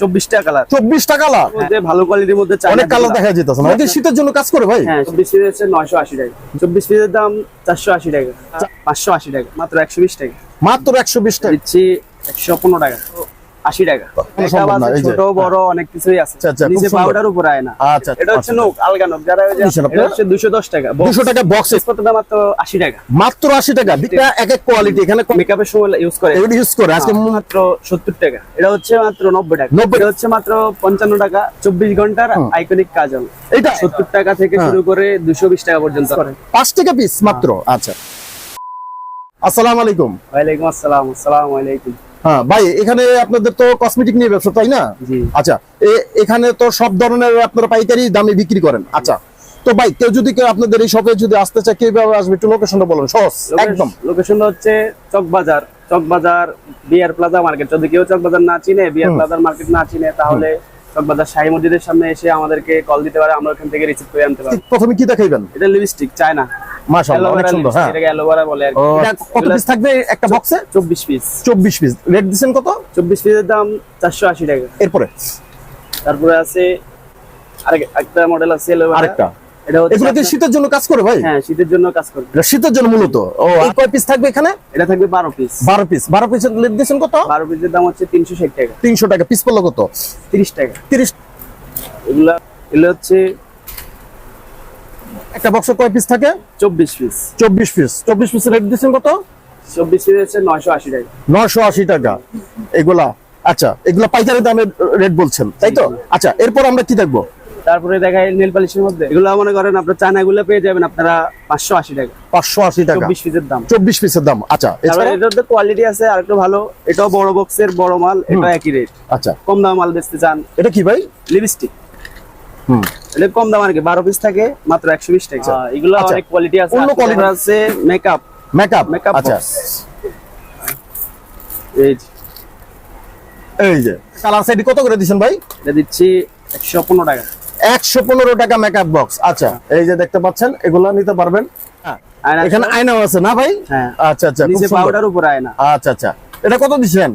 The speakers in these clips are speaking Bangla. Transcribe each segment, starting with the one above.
চব্বিশটা কালার চব্বিশটা কালার মধ্যে ভালো কোয়ালিটির মধ্যে অনেক কালার দেখা যেতেছে না এটা শীতের জন্য কাজ করে ভাই? হ্যাঁ চব্বিশ পিস হচ্ছে নয়শো আশি টাকা। চব্বিশ পিসের দাম চারশো আশি টাকা। পাঁচশো আশি টাকা মাত্র একশো বিশ টাকা। মাত্র একশো বিশ টাকা। দিচ্ছি একশো পনেরো টাকা। আশি টাকা। ছোট বড় অনেক কিছুই আছে। খুব নিচে পাউডার উপরে আয় না। আচ্ছা, এটা হচ্ছে। নোক আলগা নোক যারা ওই যে- দিচ্ছেন আপনারা? এটা হচ্ছে দুশো দশ টাকা দুশো টাকা বক্স কতটা মাত্র টাকা। মাত্র আশি টাকা দুটা এক এক কোয়ালিটি এখানে মেকআপের সময় ইউজ করে। এগুলো ইউজ করে আজকে আজকে মাত্র সত্তর টাকা। এটা হচ্ছে মাত্র টাকা। 90 এটা হচ্ছে মাত্র পঞ্চান্ন টাকা চব্বিশ ঘণ্টার আইকনিক কাজল। এটা সত্তর টাকা থেকে হ্যাঁ। শুরু করে দুশো বিশ টাকা পর্যন্ত। টাকা পিস মাত্র আচ্ছা। আসসালামু আলাইকুম। আসসালামু আলাইকুম। হ্যাঁ ভাই এখানে আপনাদের তো কসমেটিক নিয়ে ব্যবসা তাই না? আচ্ছা এখানে তো সব ধরনের আপনারা পাইকারি দামে বিক্রি করেন। আচ্ছা তো ভাই কেউ যদি কেউ আপনাদের এই শপে যদি আসতে চায় কীভাবে আসবে? একটু লোকেশনটা বলুন সহজ একদম। লোকেশনটা হচ্ছে চকবাজার চকবাজার বিয়ার প্লাজা মার্কেট। যদি কেউ চকবাজার না চিনে বিয়ার প্লাজার মার্কেট না চিনে তাহলে চকবাজার শাহী মসজিদের সামনে এসে আমাদেরকে কল দিতে পারে আমরা ওখান থেকে রিসিভ করে আনতে পারি প্রথমে কি দেখাইবেন? এটা লিপস্টিক চায়না। মাশাআল্লাহ অনেক সুন্দর হ্যাঁ। এটাকে অ্যালোভেরা বলে আর এটা কত পিস থাকবে একটা বক্সে চব্বিশ পিস চব্বিশ পিস রেট দিচ্ছেন কত? চব্বিশ পিসের দাম চারশো আশি টাকা। এরপরে? তারপরে আছে আরেক একটা মডেল আছে অ্যালোভেরা আরেকটা? এটা হচ্ছে এগুলো কি শীতের জন্য কাজ করে ভাই? হ্যাঁ শীতের জন্য কাজ এটা শীতের জন্য মূলত? ও কয় পিস থাকবে এখানে? এটা থাকবে বারো পিস বারো পিস বারো পিসের রেট দিচ্ছেন কত? বারো পিসের দাম হচ্ছে তিনশো ষাট টাকা। তিনশো টাকা। পিস পড়ল কত? তিরিশ টাকা। তিরিশ এগুলা এগুলো হচ্ছে একটা বক্সে কয় পিস থাকে? চব্বিশ পিস চব্বিশ পিস চব্বিশ পিসের রেট দিচ্ছেন কত? চব্বিশ পিস হচ্ছে নয়শো আশি টাকা। নশো আশি টাকা। এগুলা আচ্ছা এগুলা পাইকারি দামের রেট বলছেন তাই তো? আচ্ছা এরপর আমরা কি দেখব? তারপরে দেখায় নেল পালিশের মধ্যে। এগুলো মনে করেন আপনার চায়নাগুলো পেয়ে যাবেন আপনারা পাঁচশো আশি টাকা। পাঁচশো আশি টাকা। চব্বিশ পিসের দাম। চব্বিশ পিসের দাম। আচ্ছা এটার মধ্যে কোয়ালিটি আছে আর একটু ভালো। এটাও বড় বক্সের বড় মাল এটা একই রেট আচ্ছা। কম দাম মাল বেচতে চান। এটা কি ভাই? লিপস্টিক এটা কম দাম আর কি বারো পিস থাকে মাত্র একশো বিশ টাকা। এগুলো আচ্ছা। অনেক কোয়ালিটি আছে অন্য তারপরে আছে মেকআপ মেকআপ মেকআপ আচ্ছা। এই এই যে কালার সাইড কত করে দিচ্ছেন ভাই? এটা দিচ্ছি একশো পনেরো টাকা। একশো পনেরো টাকা মেকআপ বক্স আচ্ছা এই যে দেখতে পাচ্ছেন এগুলো নিতে পারবেন। হ্যাঁ আয়না এখানে আয়নাও আছে না ভাই? হ্যাঁ। আচ্ছা আচ্ছা নিচে পাউডার উপরে আয়না। আচ্ছা আচ্ছা। এটা কত দিচ্ছেন?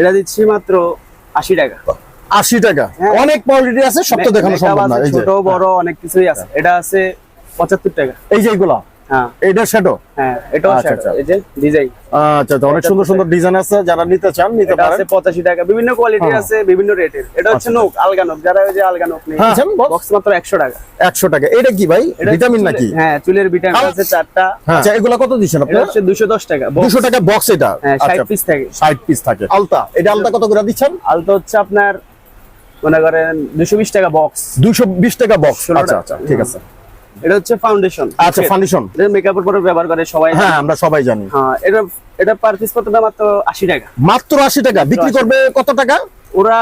এটা দিচ্ছি মাত্র আশি টাকা। আশি টাকা। হ্যাঁ। অনেক কোয়ালিটি আছে সব তো দেখানো সম্ভব না এই যে। ছোট বড় অনেক কিছুই আছে। এটা আছে পঁচাত্তর টাকা। এই যে এগুলা? হ্যাঁ। এইটা শ্যাডো হ্যাঁ এটাও আচ্ছা, আচ্ছা। এই যে ডিজাইন আচ্ছা আচ্ছা অনেক সুন্দর সুন্দর ডিজাইন আছে যারা নিতে চান নিতে এটা পারেন। আছে পঁচাশি টাকা। বিভিন্ন কোয়ালিটির হ্যাঁ। আছে বিভিন্ন রেটের এটা হচ্ছে আচ্ছা, নোক আলগা নোক যারা ওই যে আলগা নোক হ্যাঁ, বক্স মাত্র একশো টাকা। একশো টাকা। এটা কি ভাই? এটা ভিটামিন নাকি? হ্যাঁ চুলের ভিটামিন আছে চারটা। আচ্ছা এগুলা কত দিচ্ছেন এটা আপনারা? হচ্ছে দুশো দশ টাকা box। দুশো টাকা বক্স এটা? হ্যাঁ ষাট আচ্ছা। পিস থাকে। ষাট পিস থাকে। আলতা? এটা আলতা কত করে দিচ্ছেন? আলতো হচ্ছে আপনার মনে করেন দুশো বিশ টাকা বক্স দুশো বিশ টাকা বক্স আচ্ছা আচ্ছা ঠিক আছে। এটা হচ্ছে ফাউন্ডেশন আচ্ছা ফাউন্ডেশন এটা মেকআপের পরে ব্যবহার করে সবাই হ্যাঁ আমরা সবাই জানি। হ্যাঁ এটা এটা পার পিস কত দাম মাত্র আশি টাকা। মাত্র আশি টাকা। বিক্রি করবে কত টাকা? ওরা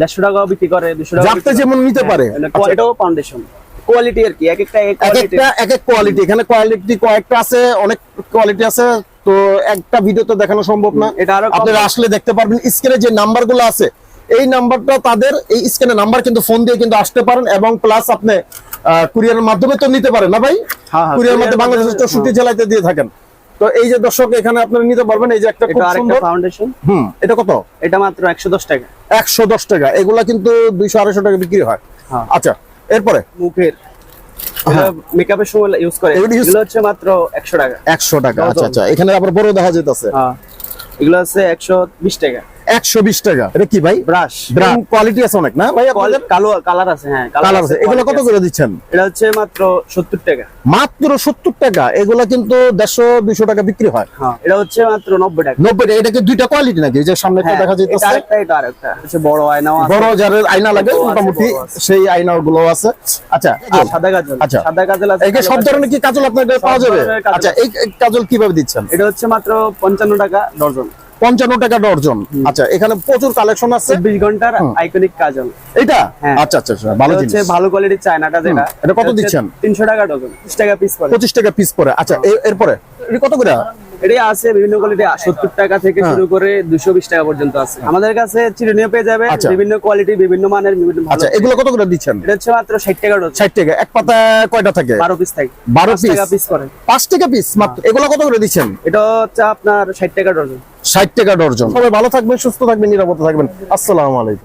দেড়শো টাকাও বিক্রি করে দুশো টাকা যাতে যেমন নিতে পারে। এটাও ফাউন্ডেশন কোয়ালিটি আর কি এক একটা এক একটা এক এক কোয়ালিটি এখানে কোয়ালিটি কয়েকটা আছে অনেক কোয়ালিটি আছে। তো একটা ভিডিও তো দেখানো সম্ভব না। এটা আরও আপনারা আসলে দেখতে পারবেন। স্ক্রিনে যে নাম্বারগুলো আছে এই নাম্বারটা তাদের এই স্ক্রিনে নাম্বার কিন্তু ফোন দিয়ে কিন্তু আসতে পারেন এবং প্লাস আপনি কুরিয়ারের মাধ্যমে তো নিতে পারেন না ভাই? হ্যাঁ, হ্যাঁ, কুরিয়ার মধ্যে courier বাংলাদেশের চৌষট্টি জেলাতে দিয়ে থাকেন। তো এই যে দর্শক এখানে আপনারা নিতে পারবেন এই যে একটা খুব এটা সুন্দর ফাউন্ডেশন হুম এটা কত? এটা মাত্র একশো দশ টাকা। একশো দশ টাকা এগুলা কিন্তু দুইশো আড়াইশো টাকা বিক্রি হয়। হ্যাঁ। আচ্ছা এরপরে? মুখের। মেকআপের সময় ইউজ করে। এগুলো হচ্ছে মাত্র একশো টাকা। একশো টাকা আচ্ছা আচ্ছা এখানে আবার বড় দেখা যেতেছে হ্যাঁ। এগুলো একশো বিশ টাকা। একশো বিশ টাকা। এটা কি ভাই? ব্রাশ। কোয়ালিটি আছে অনেক না? ভাই আপনাদের? কালো কালার আছে হ্যাঁ কালার আছে এগুলো কত করে দিচ্ছেন? এটা হচ্ছে মাত্র সত্তর টাকা। মাত্র সত্তর টাকা। এগুলো কিন্তু দেড়শো দুইশো টাকা বিক্রি হয়। হ্যাঁ এটা হচ্ছে মাত্র নব্বই টাকা। নব্বই টাকা। এটা কি দুইটা কোয়ালিটি নাকি? এই যে সামনে হ্যাঁ, দেখা এটা যাইতেছে। আরেকটা এটা আরেকটা। হচ্ছে বড় আয়নাও আছে। বড় যার আয়না লাগে মোটামুটি সেই আয়না গুলো আছে। আচ্ছা সাদা কাজল। আচ্ছা। সাদা কাজল আছে এই সব ধরনের কি কাজল আপনাদের পাওয়া যাবে? আচ্ছা এই কাজল কীভাবে দিচ্ছেন? এটা হচ্ছে মাত্র পঞ্চান্ন টাকা ডজন। পঞ্চান্ন টাকা ডর্জন। আচ্ছা এখানে প্রচুর কালেকশন আছে। চব্বিশ ঘণ্টার আইকনিক কাজল। এটা হ্যাঁ। আচ্ছা আচ্ছা আচ্ছা ভালো জিনিস। ভালো কোয়ালিটির চায়নাটা যেটা। এটা কত দিচ্ছেন? তিনশো টাকা ডজন বিশ টাকা পিস করে। পঁচিশ টাকা পিস পরে আচ্ছা এরপরে? কত করে? এটাই আছে বিভিন্ন কোয়ালিটি সত্তর টাকা থেকে হ্যাঁ। শুরু করে দুশো বিশ টাকা পর্যন্ত আছে। আমাদের কাছে পেয়ে যাবে আচ্ছা। বিভিন্ন কোয়ালিটি বিভিন্ন মানের বিভিন্ন আচ্ছা এগুলো কত করে দিচ্ছেন? এটা হচ্ছে মাত্র ষাট টাকা ষাট টাকা। এক পাতা কয়টা থাকে? বারো পিস থাকে। বারো পিস টাকা পিস করে। পাঁচ টাকা পিস মাত্র। এগুলো কত করে দিচ্ছেন? এটা হচ্ছে আপনার ষাট টাকা ডজন। ষাট টাকা ডর্জন সবাই ভালো থাকবেন সুস্থ থাকবেন নিরাপদে থাকবেন। আসসালামু আলাইকুম।